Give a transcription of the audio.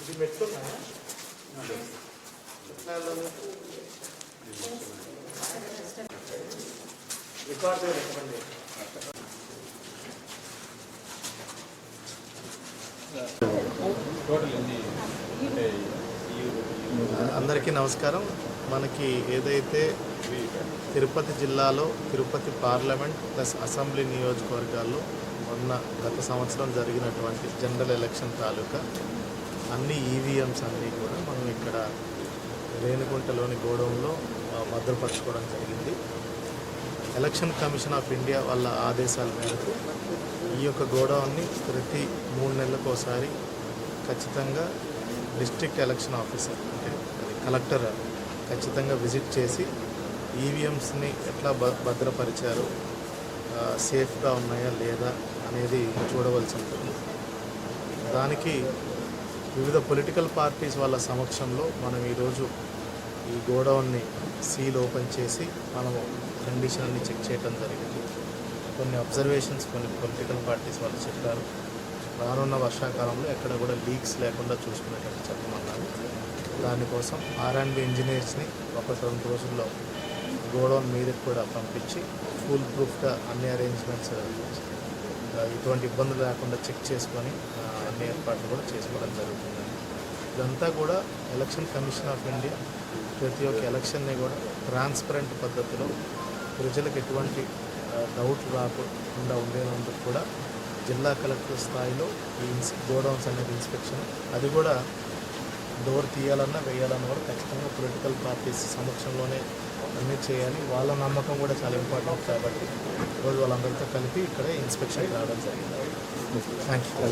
ఇది పెట్టుకున్నాయా రికార్డ్ అందరికీ నమస్కారం. మనకి ఏదైతే తిరుపతి జిల్లాలో తిరుపతి పార్లమెంట్ ప్లస్ అసెంబ్లీ నియోజకవర్గాల్లో మొన్న గత సంవత్సరం జరిగినటువంటి జనరల్ ఎలక్షన్ తాలూకా అన్ని ఈవీఎంస్ అన్నీ కూడా మనం ఇక్కడ రేణుగుంటలోని గోడౌన్లో భద్రపరచుకోవడం జరిగింది. ఎలక్షన్ కమిషన్ ఆఫ్ ఇండియా వాళ్ళ ఆదేశాల మేరకు ఈ యొక్క గోడౌన్ని ప్రతి మూడు నెలలకోసారి ఖచ్చితంగా డిస్ట్రిక్ట్ ఎలక్షన్ ఆఫీసర్ అంటే అది కలెక్టర్ ఖచ్చితంగా విజిట్ చేసి ఈవీఎంస్ని ఎట్లా భ భద్రపరిచారు సేఫ్గా ఉన్నాయా లేదా అనేది చూడవలసి ఉంటుంది. దానికి వివిధ పొలిటికల్ పార్టీస్ వాళ్ళ సమక్షంలో మనం ఈరోజు ఈ గోడౌన్ని సీల్ ఓపెన్ చేసి మనము కండిషన్ అన్ని చెక్ చేయడం జరిగింది. కొన్ని అబ్జర్వేషన్స్ కొన్ని పొలిటికల్ పార్టీస్ వాళ్ళు చెప్పారు. రానున్న వర్షాకాలంలో ఎక్కడ కూడా లీక్స్ లేకుండా చూసుకునేటట్టు చెప్పమన్నారు. దానికోసం ఆర్ అండ్ బి ఇంజనీర్స్ని ఒక రెండు రోజుల్లో గోడౌన్ మీదకి కూడా పంపించి ఫుల్ ప్రూఫ్గా అన్ని అరేంజ్మెంట్స్ ఎటువంటి ఇబ్బందులు లేకుండా చెక్ చేసుకొని అన్ని ఏర్పాట్లు కూడా చేసుకోవడం జరుగుతుంది. ఇదంతా కూడా ఎలక్షన్ కమిషన్ ఆఫ్ ఇండియా ప్రతి ఒక్క ఎలక్షన్ని కూడా ట్రాన్స్పరెంట్ పద్ధతిలో ప్రజలకు ఎటువంటి డౌట్ రాకుండా ఉండేందుకు కూడా జిల్లా కలెక్టర్ స్థాయిలో ఈ ఇన్స్ గోడౌన్స్ అనేది ఇన్స్పెక్షన్ అది కూడా డోర్ తీయాలన్నా వేయాలన్నా కూడా ఖచ్చితంగా పొలిటికల్ పార్టీస్ సమక్షంలోనే అన్నీ చేయాలి. వాళ్ళ నమ్మకం కూడా చాలా ఇంపార్టెంట్ కాబట్టి ఈరోజు వాళ్ళందరితో కలిపి ఇక్కడే ఇన్స్పెక్షన్ రావడం జరిగింది. Thank you